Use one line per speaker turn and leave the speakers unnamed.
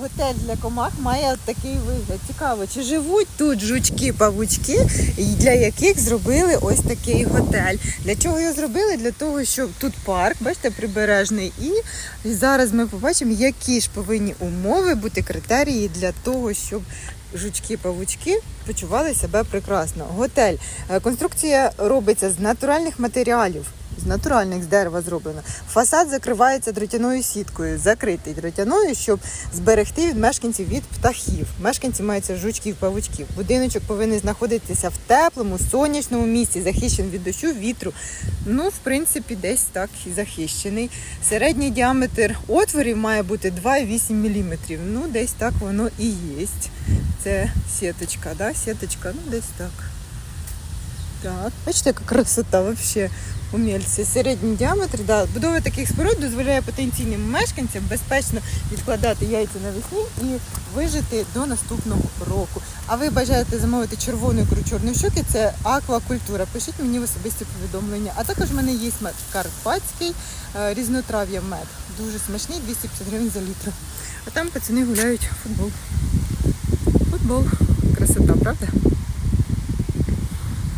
Готель для комах має такий вигляд. Цікаво, чи живуть тут жучки-павучки, для яких зробили ось такий готель. Для чого його зробили? Для того, щоб тут парк, бачите, прибережний. І зараз ми побачимо, які ж повинні умови бути критерії для того, щоб жучки-павучки почували себе прекрасно. Готель. Е, Конструкція робиться з натуральних матеріалів. З натуральних з дерева зроблено. Фасад закривається дротяною сіткою, закритий дротяною, щоб зберегти від мешканців від птахів. Мешканці маються жучків, павучків. Будиночок повинен знаходитися в теплому, сонячному місці, захищений від дощу, вітру. Ну, в принципі, десь так і захищений. Середній діаметр отворів має бути 2,8 мм. Ну, десь так воно і є. Це сіточка, да? Сіточка, ну десь так. Так, бачите, яка красота взагалі. Умільці. Середній діаметр, да. будова таких споруд дозволяє потенційним мешканцям безпечно відкладати яйця навесні і вижити до наступного року. А ви бажаєте замовити червону ікру чорної щуки, це аквакультура. Пишіть мені в особисті повідомлення. А також в мене є мед карпатський, е, різнотрав'я мед. Дуже смачний, 250 гривень за літр. А там пацани гуляють футбол. Футбол. Красота, правда?